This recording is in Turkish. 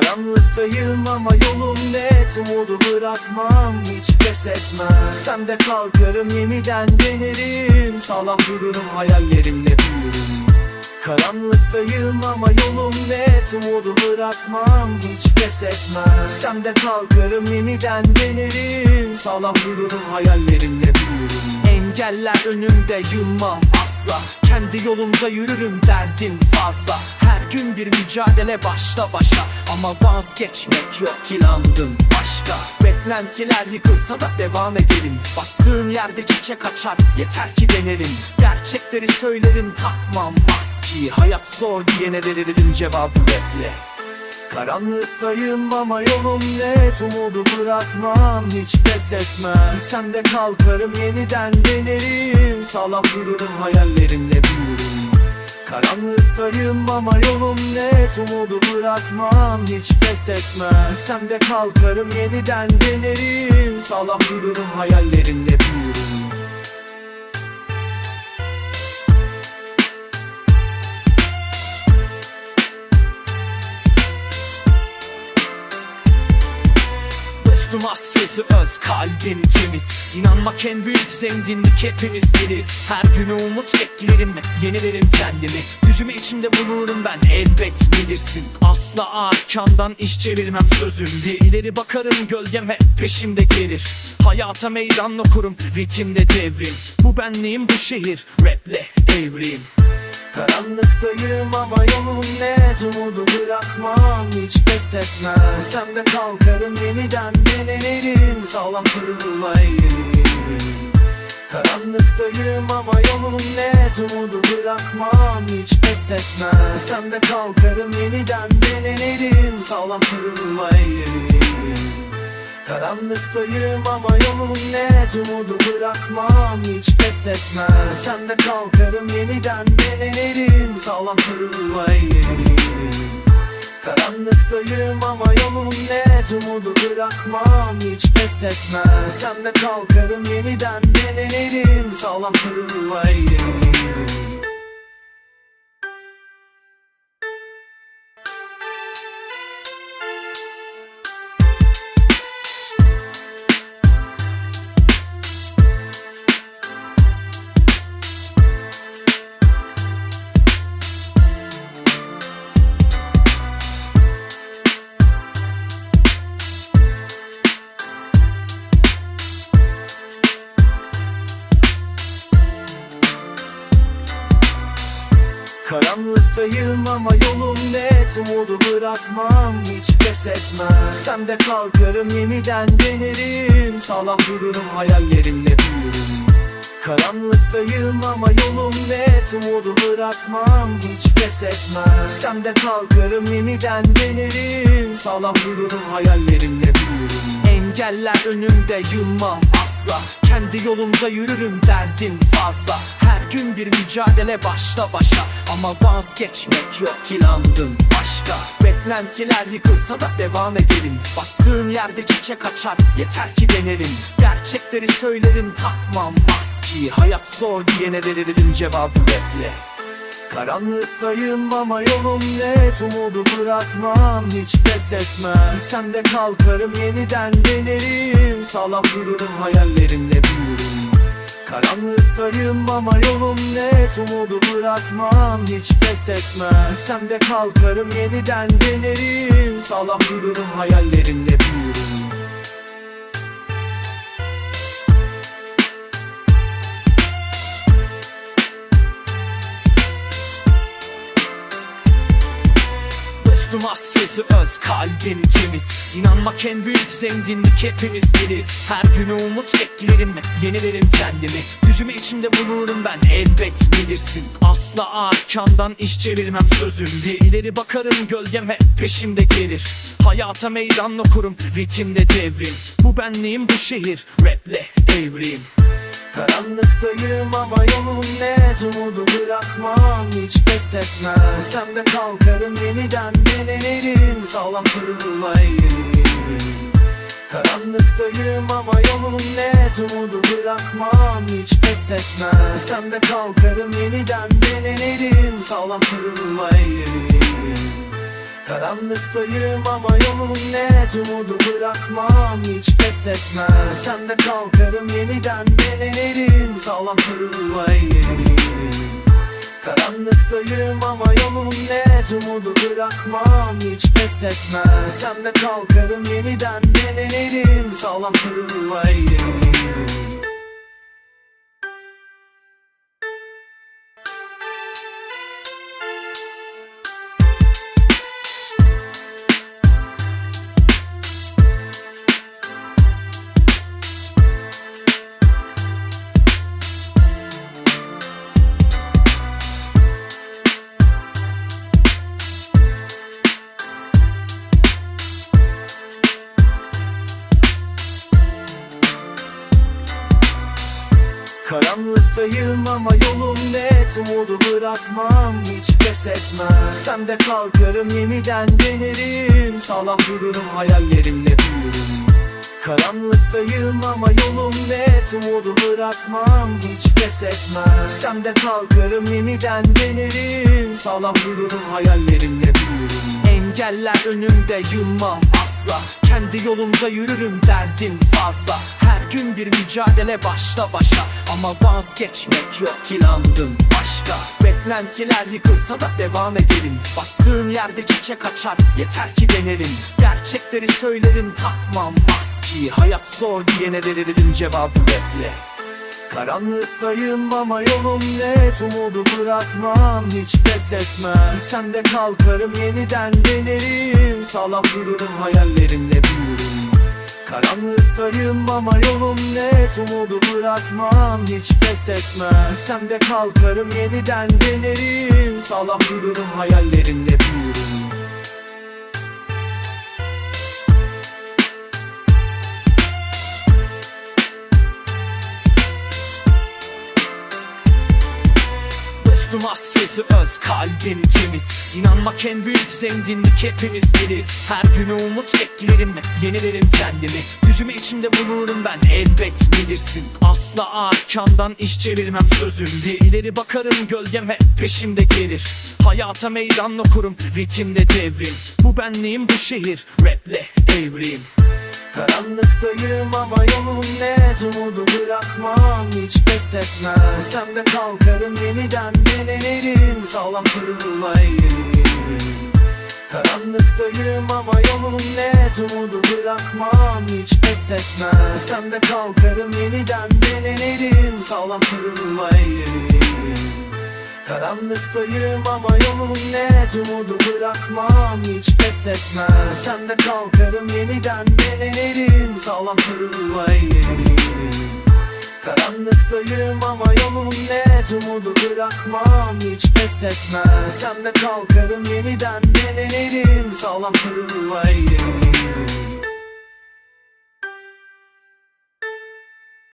Karanlıktayım ama yolum net. Umudu bırakmam hiç pes etmem. Sen de kalkarım yeniden denerim. Sağlam dururum hayallerimle büyürüm. Karanlıktayım ama yolum net. Umudu bırakmam hiç pes etmem. Sen de kalkarım yeniden denerim. Sağlam dururum hayallerimle büyürüm. Engeller önümde yılmam asla. Kendi yolumda yürürüm derdim fazla. Her gün bir mücadele başla başa. Ama vazgeçmek yok inandım başka. Beklentiler yıkılsa da devam edelim. Bastığım yerde çiçek açar yeter ki denerim Gerçekleri söylerim takmam maski. Hayat zor diyene veririm cevabı raple Karanlıktayım ama yolum net. Umudu bırakmam hiç pes etmem. Sen de kalkarım yeniden denerim. Sağlam dururum hayallerimle büyürüm. Karanlıktayım ama yolum net. Umudu bırakmam hiç pes etmem. Sen de kalkarım yeniden denerim. Sağlam dururum hayallerimle büyürüm Dostum az sözü öz kalbim temiz. İnanmak en büyük zenginlik hepimiz biriz. Her günü umut beklerim yenilerim kendimi. Gücümü içimde bulurum ben elbet bilirsin. Asla arkamdan iş çevirmem sözüm. Bir ileri bakarım gölgem hep peşimde gelir. Hayata meydan okurum ritimde devrim. Bu benliğim bu şehir raple evrim. Karanlıktayım ama yolum net Umudu bırakmam hiç pes etmem Sen de kalkarım yeniden denerim Sağlam tırmayım Karanlıktayım ama yolum net. Umudu bırakmam hiç pes etmem Sen de kalkarım yeniden denerim Sağlam tırmayım Karanlıktayım ama yolum net. Umudu bırakmam hiç pes etmem Sen de kalkarım yeniden denerim Sağlam tırmayım Karanlıktayım ama yolum net Umudu bırakmam hiç pes etmem Sen de kalkarım yeniden denerim Sağlam tırmayım Karanlıktayım ama yolum net. Umudu bırakmam hiç pes etmem. Sen de kalkarım yeniden denerim. Sağlam dururum hayallerimle büyürüm. Karanlıktayım ama yolum net. Umudu bırakmam hiç pes etmem. Sen de kalkarım yeniden denerim. Sağlam dururum hayallerimle büyürüm Engeller önümde yılmam asla. Kendi yolumda yürürüm derdim fazla. Her gün bir mücadele başla başa. Ama vazgeçmek yok inandım başka. Beklentiler yıkılsa da devam edelim. Bastığım yerde çiçek açar yeter ki denerim Gerçekleri söylerim takmam maski. Hayat zor diyene veririm cevabı raple Karanlıktayım ama yolum net. Umudu bırakmam hiç pes etmem. Sen de kalkarım yeniden denerim. Sağlam dururum hayallerimle büyürüm. Karanlıktayım ama yolum net. Umudu bırakmam hiç pes etmem. Sen de kalkarım yeniden denerim. Sağlam dururum hayallerimle büyürüm Dostum az sözü öz kalbim temiz. İnanmak en büyük zenginlik hepimiz biriz. Her günü umut beklerim yenilerim kendimi. Gücümü içimde bulurum ben elbet bilirsin. Asla arkamdan iş çevirmem sözüm. Bir ileri bakarım gölgem hep peşimde gelir. Hayata meydan okurum ritimde devrim. Bu benliğim bu şehir raple evrim Karanlıktayım ama yolum net. Umudu bırakmam hiç pes etmem. Sen de kalkarım yeniden denerim Sağlam tırmayım Karanlıktayım ama yolum net. Umudu bırakmam hiç pes etmem. Sen de kalkarım yeniden denerim Sağlam tırmayım Karanlıktayım ama yolum net. Umudu bırakmam hiç pes etmem Sen de kalkarım yeniden denerim Sağlam tırla eğlenirim Karanlıktayım ama yolum net. Umudu bırakmam hiç pes etmem Sen de kalkarım yeniden denerim Sağlam tırla Karanlıktayım ama yolum net Umudu bırakmam hiç pes etmem. Sen de kalkarım yeniden denerim. Sağlam dururum hayallerimle büyürüm. Karanlıktayım ama yolum net Umudu bırakmam hiç pes etmem. Sen de kalkarım yeniden denerim. Sağlam dururum hayallerimle büyürüm Engeller önümde yılmam asla. Kendi yolumda yürürüm derdim fazla. Her gün bir mücadele başla başa. Ama vazgeçmek yok inandım başka. Beklentiler yıkılsa da devam ederim Bastığım yerde çiçek açar yeter ki denerim Gerçekleri söylerim takmam maski. Hayat zor diyene veririm cevabı raple Karanlıktayım ama yolum net. Umudu bırakmam hiç pes etmem. Sen de kalkarım yeniden denerim. Sağlam dururum hayallerimle büyürüm. Karanlıktayım ama yolum net. Umudu bırakmam hiç pes etmem. Sen de kalkarım yeniden denerim. Sağlam dururum hayallerimle büyürüm öz kalbim temiz. İnanmak en büyük zenginlik hepimiz biliriz Her günü umut beklerim yenilerim kendimi. Gücümü içimde bulurum ben elbet bilirsin. Asla arkamdan iş çevirmem sözüm. Bir ileri bakarım gölgem hep peşimde gelir. Hayata meydan okurum ritimle devrim. Bu benliğim bu şehir raple evrim. Karanlıktayım ama yolum net Umudu bırakmam hiç pes etmem Sen de kalkarım yeniden denerim Sağlam eğlenirim Karanlıktayım ama yolum net. Umudu bırakmam hiç pes etmem Sen de kalkarım yeniden denerim Sağlam eğlenirim Karanlıktayım ama yolum net. Umudu bırakmam hiç pes etmem Sen de kalkarım yeniden denerim Sağlam tırla eğlenirim Karanlıktayım ama yolum net Umudu bırakmam hiç pes etmem Sen de kalkarım yeniden denerim Sağlam tırla eğlenirim